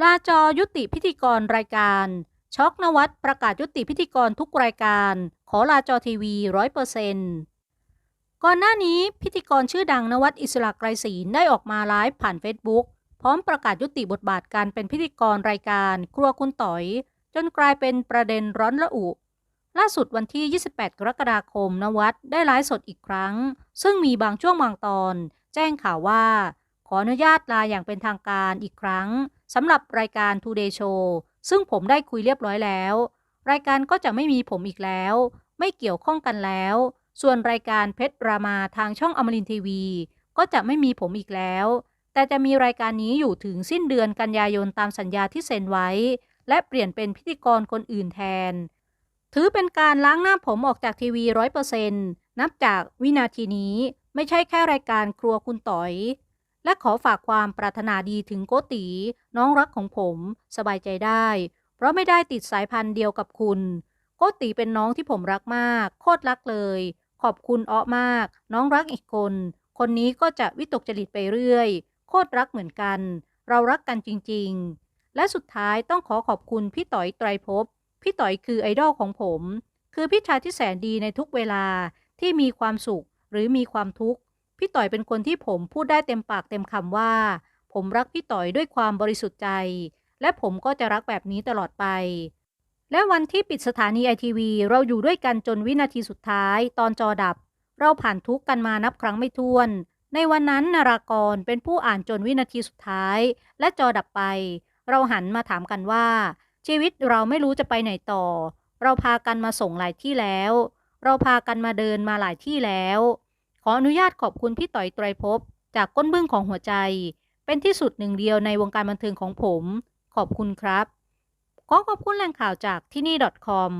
ลาจอยุติพิธีกรรายการ ช็อกนวัตประกาศยุติพิธีกรทุกรายการ ขอลาจอทีวีร้อยเปอร์เซนต์ก่อนหน้านี้พิธีกรชื่อดังนวัตอิสระไกรศรีได้ออกมาไลฟ์ผ่านเฟซบุ๊กพร้อมประกาศยุติบทบาทการเป็นพิธีกรรายการ ครัวคุณต่อย จนกลายเป็นประเด็นร้อนระอุ ล่าสุดวันที่ 28 กรกฎาคมนวัดได้ไลฟ์สดอีกครั้ง ซึ่งมีบางช่วงบางตอน แจ้งข่าวว่า ขออนุญาตลาอย่างเป็นทางการอีกครั้ง สำหรับรายการ Today Show ซึ่งผมได้คุยเรียบร้อยแล้ว รายการก็จะไม่มีผมอีกแล้ว ไม่เกี่ยวข้องกันแล้ว ส่วนรายการเพชรรามาทางช่องอมรินทีวี ก็จะไม่มีผมอีกแล้ว แต่จะมีรายการนี้อยู่ถึงสิ้นเดือนกันยายนตามสัญญาที่เซ็นไว้ และเปลี่ยนเป็นพิธีกรคนอื่นแทน ถือเป็นการล้างหน้าผมออกจากทีวีร้อยเปอร์เซ็นต์นับจากวินาทีนี้ไม่ใช่แค่รายการครัวคุณต่อย และขอฝากความปรารถนาดีถึงโกติน้องรักของผม สบายใจได้ เพราะไม่ได้ติดสายพันธุ์เดียวกับคุณ โกติเป็นน้องที่ผมรักมาก โคตรรักเลย ขอบคุณอ้อมาก น้องรักอีกคน คนนี้ก็จะวิตกจริตไปเรื่อย โคตรรักเหมือนกัน เรารักกันจริง ๆ และสุดท้ายต้องขอขอบคุณพี่ต่อยไตรภพพี่ต่อยคือไอดอลของผม คือพี่ชายที่แสนดีในทุกเวลาที่มีความสุขหรือมีความทุกข์ พี่ต่อยเป็นคนที่ผมพูดได้เต็มปากเต็มคำว่า ผมรักพี่ต่อยด้วยความบริสุทธิ์ใจ และผมก็จะรักแบบนี้ตลอดไป และวันที่ปิดสถานีไอทีวีเราอยู่ด้วยกันจนวินาทีสุดท้าย ตอนจอดับ เราผ่านทุกกันมานับครั้งไม่ถ้วน ในวันนั้นนารากรเป็นผู้อ่านจนวินาทีสุดท้าย และจอดับไป เราหันมาถามกันว่า ชีวิตเราไม่รู้จะไปไหนต่อ เราพากันมาส่งหลายที่แล้ว เราพากันมาเดินมาหลายที่แล้ว ขออนุญาตขอบคุณพี่ต่อยไตรภพจากก้นบึ้งของหัวใจ เป็นที่สุดหนึ่งเดียวในวงการบันเทิงของผม ขอบคุณครับ ขอขอบคุณแหล่งข่าวจากที่นี่ .com